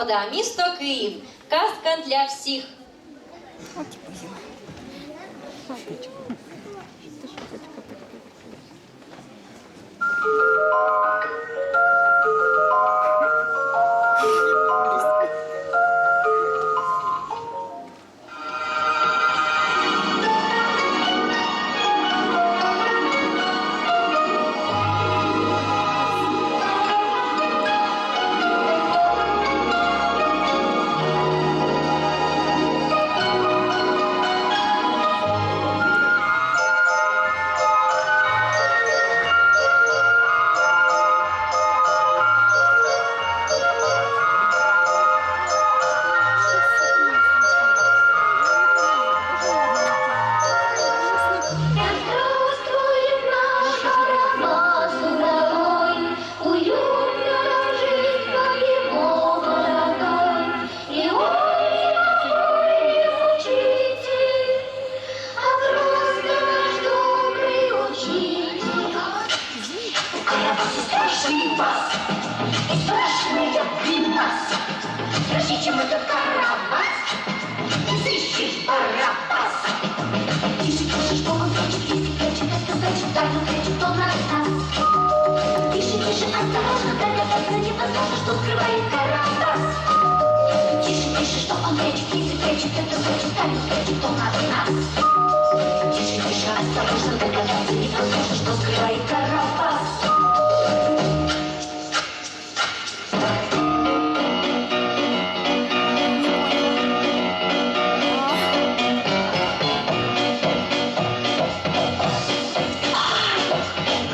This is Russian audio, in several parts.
Лагода, місто Київ. Казка для всіх. Нас. Скажи, чем этот карабас, изыщешь барабас. Тише, тише, что он кричит, если кричит, это значит, так он кричит, он на нас. Тише, тише, осторожно, догадаться невозможно, что скрывает карабас. Тише, тише, что он кричит, если кричит, это значит, так он кричит, он на нас. Тише, тише, осторожно, догадаться невозможно, что скрывает карабас.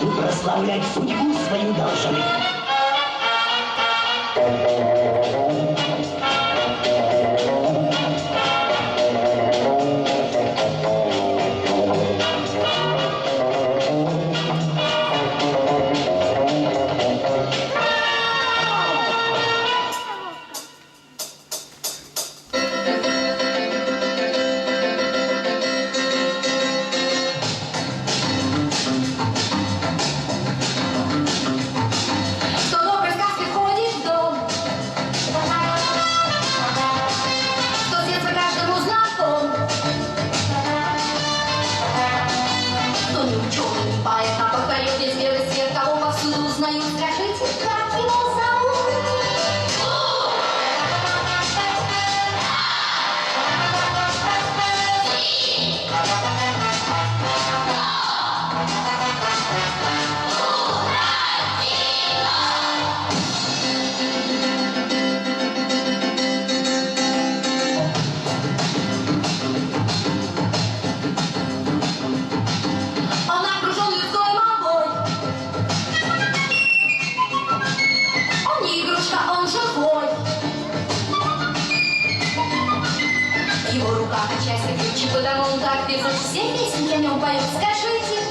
вы прославлять судьбу свою должны. Потому он так везут. Все песни о нем поют. Скажите,